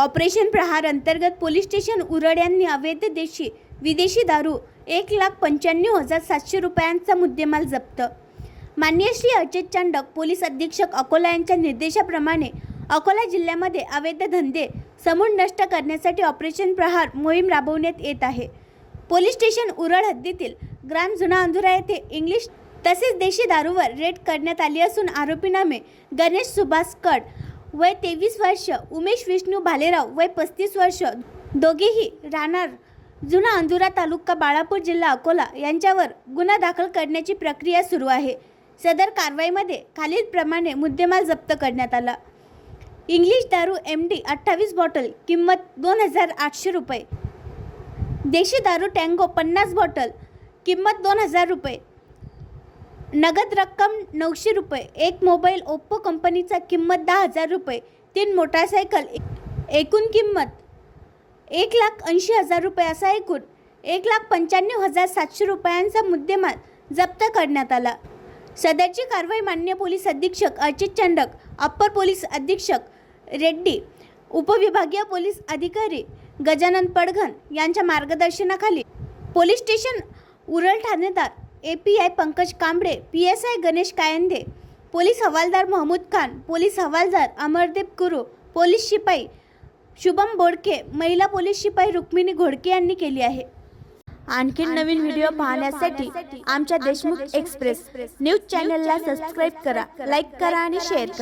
Operation प्रहार अंतर्गत police station उरड यांनी अवैध देशी विदेशी दारू एक लाख पंच्याण्णव हजार सातशे रुपयांचा मुद्देमाल जप्त. मान्य श्री अजित चांडक पोलीस अधीक्षक अकोला यांच्या निर्देशाप्रमाणे अकोला जिल्ह्यामध्ये अवैध धंदे समूळ नष्ट करण्यासाठी ऑपरेशन प्रहार मोहीम राबवण्यात येत आहे. पोलीस स्टेशन उरळ हद्दीतील ग्राम जुना अंधुरा येथे इंग्लिश तसेच देशी दारूवर रेड करण्यात आली असून आरोपीनामे गणेश सुभाष कड वय तेवीस वर्ष उमेश विष्णू भालेराव वय पस्तीस वर्ष दोघेही राहणार. जुना अंधुरा तालुका बाळापूर जिल्हा अकोला यांच्यावर गुन्हा दाखल करण्याची प्रक्रिया सुरू आहे. सदर कारवाईमध्ये खालीलप्रमाणे मुद्देमाल जप्त करण्यात आला. इंग्लिश दारू एम डी अठ्ठावीस बॉटल किंमत दोन हजार आठशे रुपये. देशी दारू टँगो पन्नास बॉटल किंमत दोन हजार रुपये. नगद रक्कम नऊशे रुपये एक मोबाईल ओप्पो कंपनीचा किंमत दहा हजार रुपये तीन मोटारसायकल एकूण किंमत एक लाख ऐंशी हजार रुपये असा एकूण एक लाख पंच्याण्णव हजार सातशे रुपयांचा मुद्देमाल जप्त करण्यात आला. सदरची कारवाई मान्य पोलीस अधीक्षक अजित चंडक अप्पर पोलीस अधीक्षक रेड्डी उपविभागीय पोलीस अधिकारी गजानन पडघन यांच्या मार्गदर्शनाखाली police station Ural Thanedar A P I Pankaj Kamble P S I Ganesh Kayande police हवालदार महमूद खान पोलीस हवालदार अमरदीप कुरू पोलीस शिपाई शुभम बोडके महिला पोलीस शिपाई रुक्मिणी घोडके यांनी केली आहे. आणखी नवीन व्हिडिओ पाहण्यासाठी आमच्या देशमुख एक्सप्रेस न्यूज चॅनलला सबस्क्राईब करा लाईक करा आणि शेअर करा.